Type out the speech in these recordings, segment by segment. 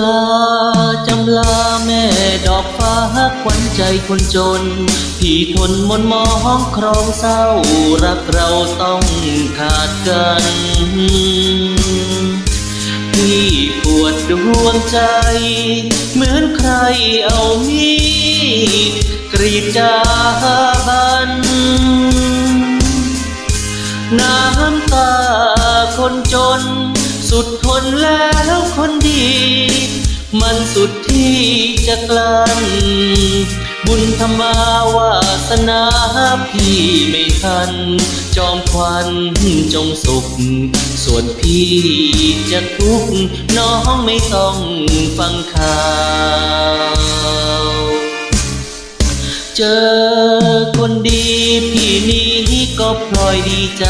ลาจำลาแม่ดอกฟ้าขวัญใจคนจน พี่ทนมนมองครองเศร้า รักเราต้องขาดกัน พี่ปวดดวงใจ เหมือนใครเอามีดกรีดจาบัน น้ำตาคนจน สุดทนแล้วคนดี มันสุดที่จะกลั้น บุญธรรมาวาสนาพี่ไม่ทัน จอมควันจงสุข ส่วนพี่จะทุกข์น้องไม่ต้องฟังข่าว เจอคนดีพี่นี้ พลอยดีใจ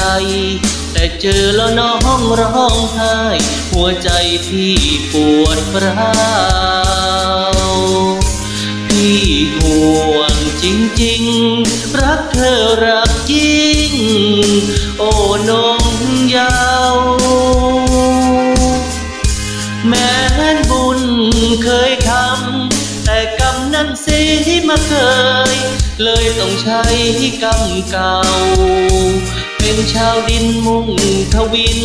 แต่เจอแล้วน้องร้องไห้หัวใจพี่ปวดร้าวพี่ห่วงจริงๆ รักเธอรักยิ่ง โอ้น้องยาว แม้นบุญเคยทำแต่กรรมนั้นเสียมาเคยเลยต้องใช้กรรมเก่า เป็นชาวดินมุ่งทวิน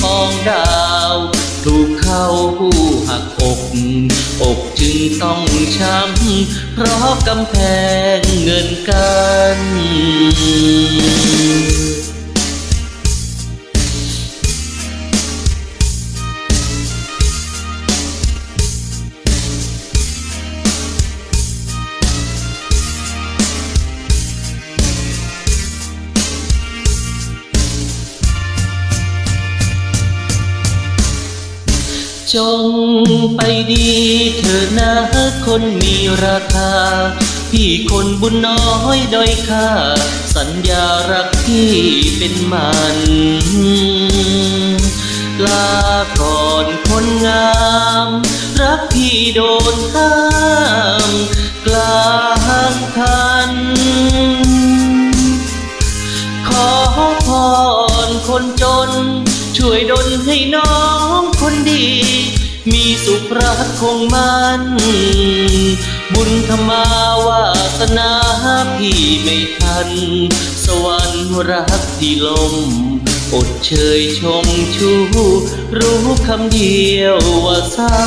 ทองดาว ถูกเข้าหักอก อกจึงต้องช้ำ เพราะกำแพงเงินกัน จงไปดีเธอนะคนมีราคา พี่คนบุญน้อยด้อยค่า สัญญารักพี่เป็นมัน ลาก่อนคนงาม รักพี่โดนห้าม กลางคัน ขอพรคนจน ช่วยดลให้น้องคนดี สุขรักคงมันบุญธรรมาวาสนาพี่ไม่ทัน สวรรค์รักที่ลม อดเชยชมชู รู้คำเดียวว่าเศร้า